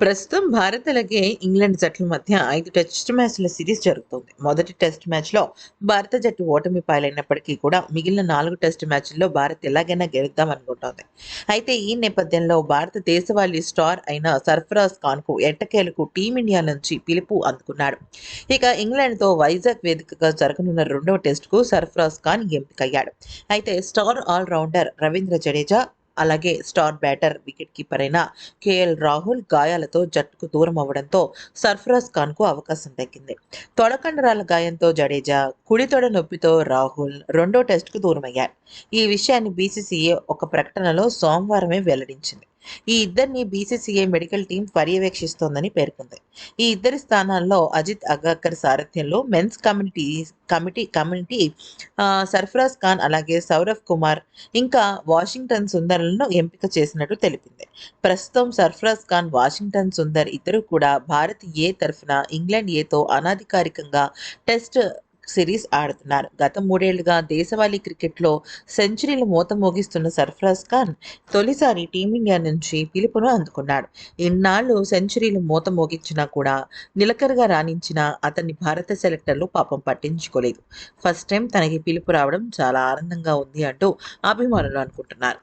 ప్రస్తుతం భారత్ అలాగే ఇంగ్లాండ్ జట్ల మధ్య ఐదు టెస్ట్ మ్యాచ్ల సిరీస్ జరుగుతోంది. మొదటి టెస్ట్ మ్యాచ్లో భారత జట్టు ఓటమి పాలైనప్పటికీ కూడా మిగిలిన నాలుగు టెస్ట్ మ్యాచ్ల్లో భారత్ ఎలాగైనా గెలుద్దామనుకుంటోంది అయితే ఈ నేపథ్యంలో భారత దేశవాళీ స్టార్ అయిన సర్ఫరాజ్ ఖాన్కు ఎట్టకేలకు టీమిండియా నుంచి పిలుపు అందుకున్నాడు. ఇక ఇంగ్లాండ్తో వైజాగ్ వేదికగా జరగనున్న రెండవ టెస్టుకు సర్ఫరాజ్ ఖాన్ ఎంపికయ్యాడు. అయితే స్టార్ ఆల్రౌండర్ రవీంద్ర జడేజా అలాగే స్టార్ బ్యాటర్ వికెట్ కీపర్ అయిన కేఎల్ రాహుల్ గాయాలతో జట్టుకు దూరం అవ్వడంతో సర్ఫరాజ్ ఖాన్కు అవకాశం దక్కింది. తొడకండరాల గాయంతో జడేజా కుడి తొడ నొప్పితో రాహుల్ రెండో టెస్టుకు దూరమయ్యారు. ఈ విషయాన్ని బీసీసీఏ ఒక ప్రకటనలో సోమవారమే వెల్లడించింది. ఈ ఇద్దరిని బీసీసీఐ మెడికల్ టీం పర్యవేక్షిస్తోందని పేర్కొంది. ఈ ఇద్దరి స్థానాల్లో అజిత్ అగాకర్ సారథ్యంలో men's committee committee community Sarfaraz Khan అలాగే సౌరవ్ కుమార్ ఇంకా వాషింగ్టన్ సుందర్లను ఎంపిక చేసినట్టు తెలిపింది. ప్రస్తుతం సర్ఫరాజ్ ఖాన్ వాషింగ్టన్ సుందర్ ఇద్దరు కూడా భారత్ ఏ తరఫున ఇంగ్లాండ్ ఏతో అనధికారికంగా టెస్ట్ సిరీస్ ఆడుతున్నారు. గత మూడేళ్ళుగా దేశవాళీ క్రికెట్లో సెంచరీలు మూత మోగిస్తున్న సర్ఫరాజ్ ఖాన్ తొలిసారి టీమిండియా నుంచి పిలుపును అందుకున్నాడు. ఇన్నాళ్ళు సెంచరీలు మూత మోగించినా కూడా నిలకడగా రాణించిన అతన్ని భారత సెలెక్టర్లు పాపం పట్టించుకోలేదు. ఫస్ట్ టైం తనకి పిలుపు రావడం చాలా ఆనందంగా ఉంది అంటూ అభిమానులు అనుకుంటున్నారు.